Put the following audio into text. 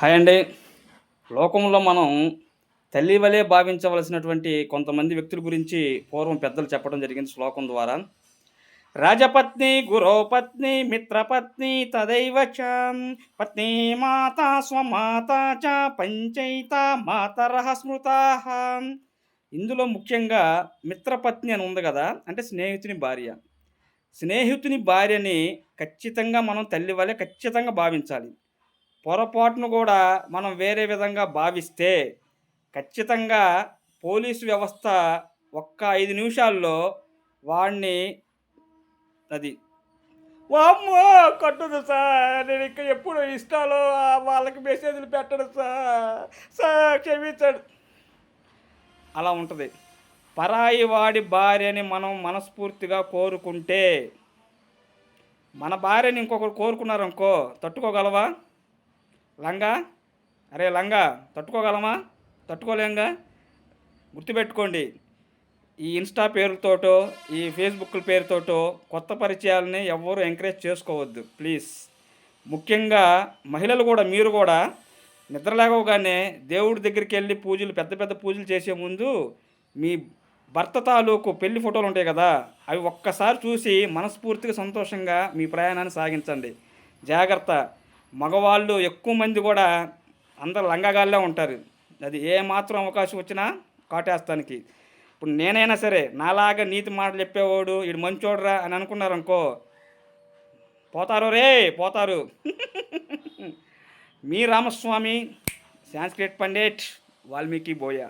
Hi అండి. లోకంలో మనం తల్లి వలె భావించవలసినటువంటి కొంతమంది వ్యక్తుల గురించి పూర్వం పెద్దలు చెప్పడం జరిగింది శ్లోకం ద్వారా. రాజపత్ని గురోపత్ని మిత్రపత్ని తదైవ చ. పత్ని మాత స్వమాత చ. పంచైత మాతర స్మృతాః. ఇందులో ముఖ్యంగా మిత్రపత్ని అని ఉంది కదా అంటే స్నేహితుని భార్య. స్నేహితుని భార్యని ఖచ్చితంగా మనం తల్లి వలె ఖచ్చితంగా భావించాలి. పొరపాటును కూడా మనం వేరే విధంగా భావిస్తే ఖచ్చితంగా పోలీసు వ్యవస్థ ఒక్క ఐదు నిమిషాల్లో వాడిని అది వామ్మో కొట్టదు సార్. నేను ఇంకా ఎప్పుడు ఇష్టాలో వాళ్ళకి మెసేజ్లు పెట్టడు సార్. సార్ క్షమించండి. అలా ఉంటుంది. పరాయి వాడి భార్యని మనం మనస్ఫూర్తిగా కోరుకుంటే మన భార్యని ఇంకొకరు కోరుకున్నారనుకో తట్టుకోగలవా? లంగా? అరే లంగా తట్టుకోగలమా? తట్టుకోలేంగా? గుర్తుపెట్టుకోండి ఈ ఇన్స్టా పేరుతోటో ఈ ఫేస్బుక్ల పేరుతోటో కొత్త పరిచయాలని ఎవ్వరూ ఎంకరేజ్ చేసుకోవద్దు ప్లీజ్. ముఖ్యంగా మహిళలు కూడా మీరు కూడా నిద్ర లేవగానే దేవుడి దగ్గరికి వెళ్ళి పూజలు పెద్ద పెద్ద పూజలు చేసే ముందు మీ భర్త తాలూకు పెళ్ళి ఫోటోలు ఉంటాయి కదా అవి ఒక్కసారి చూసి మనస్ఫూర్తిగా సంతోషంగా మీ ప్రయాణాన్ని సాగించండి. జాగ్రత్త. మగవాళ్ళు ఎక్కువ మంది కూడా అందరు లంగగాళ్ళే ఉంటారు. అది ఏ మాత్రం అవకాశం వచ్చినా కాటేస్తానికి. ఇప్పుడు నేనైనా సరే నాలాగా నీతి మాటలు చెప్పేవాడు ఇడు మంచోడురా అని అనుకున్నారనుకో పోతారు రే పోతారు. మీ రామస్వామి సాంస్క్రిట్ పండిట్ వాల్మీకి బోయా.